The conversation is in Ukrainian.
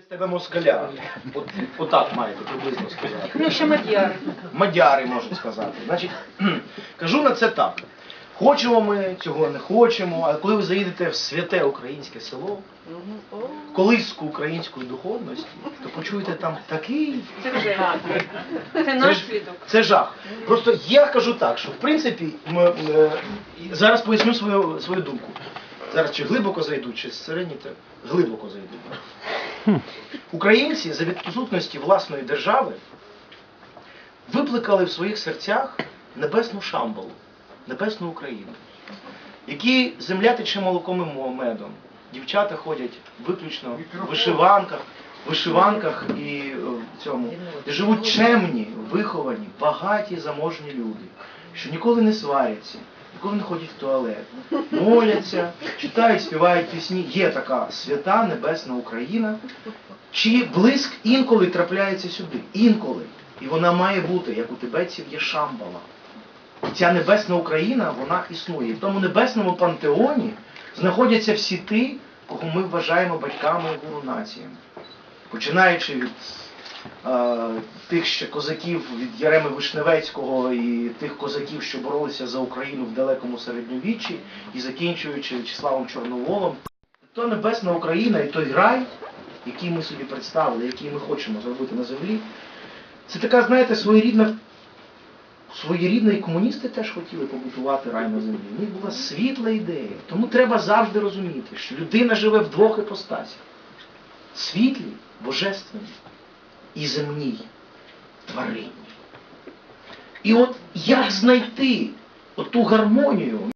з тебе москаля. От, отак маєте приблизно сказати. Ну, ще мадяри. Мадяри можуть сказати. Значить, кажу на це так. Хочемо ми, цього не хочемо, але коли ви заїдете в святе українське село, колиску української духовності, то почуєте там такий Це вже це Це ж- наслідок. Це жах. Просто я кажу так, що в принципі ми, е, зараз поясню свою, свою думку. Зараз чи глибоко зайду, чи середньо, то глибоко зайду. Українці за відсутності власної держави випликали в своїх серцях небесну шамбалу, небесну Україну, які земля тече молоком і медом. Дівчата ходять виключно в вишиванках, вишиванках і е, в цьому, живуть чемні, виховані, багаті, заможні люди, що ніколи не сваряться, ніколи не ходять в туалет, моляться, читають, співають пісні. Є така свята небесна Україна, чиї блиск інколи трапляється сюди. Інколи. І вона має бути, як у тибетців є Шамбала. Ця небесна Україна, вона існує. І в тому небесному пантеоні знаходяться всі ті, кого ми вважаємо батьками і гуру націями. Починаючи від тих ще козаків від Яреми Вишневецького і тих козаків, що боролися за Україну в далекому середньовіччі, і закінчуючи В'ячеславом Чорноволом. То небесна Україна і той рай, який ми собі представили, який ми хочемо зробити на землі, це така, знаєте, своєрідна і комуністи теж хотіли побудувати рай на землі. У них була світла ідея. Тому треба завжди розуміти, що людина живе в двох іпостасях: світлій, божественній і земній, тваринній. І от як знайти оту гармонію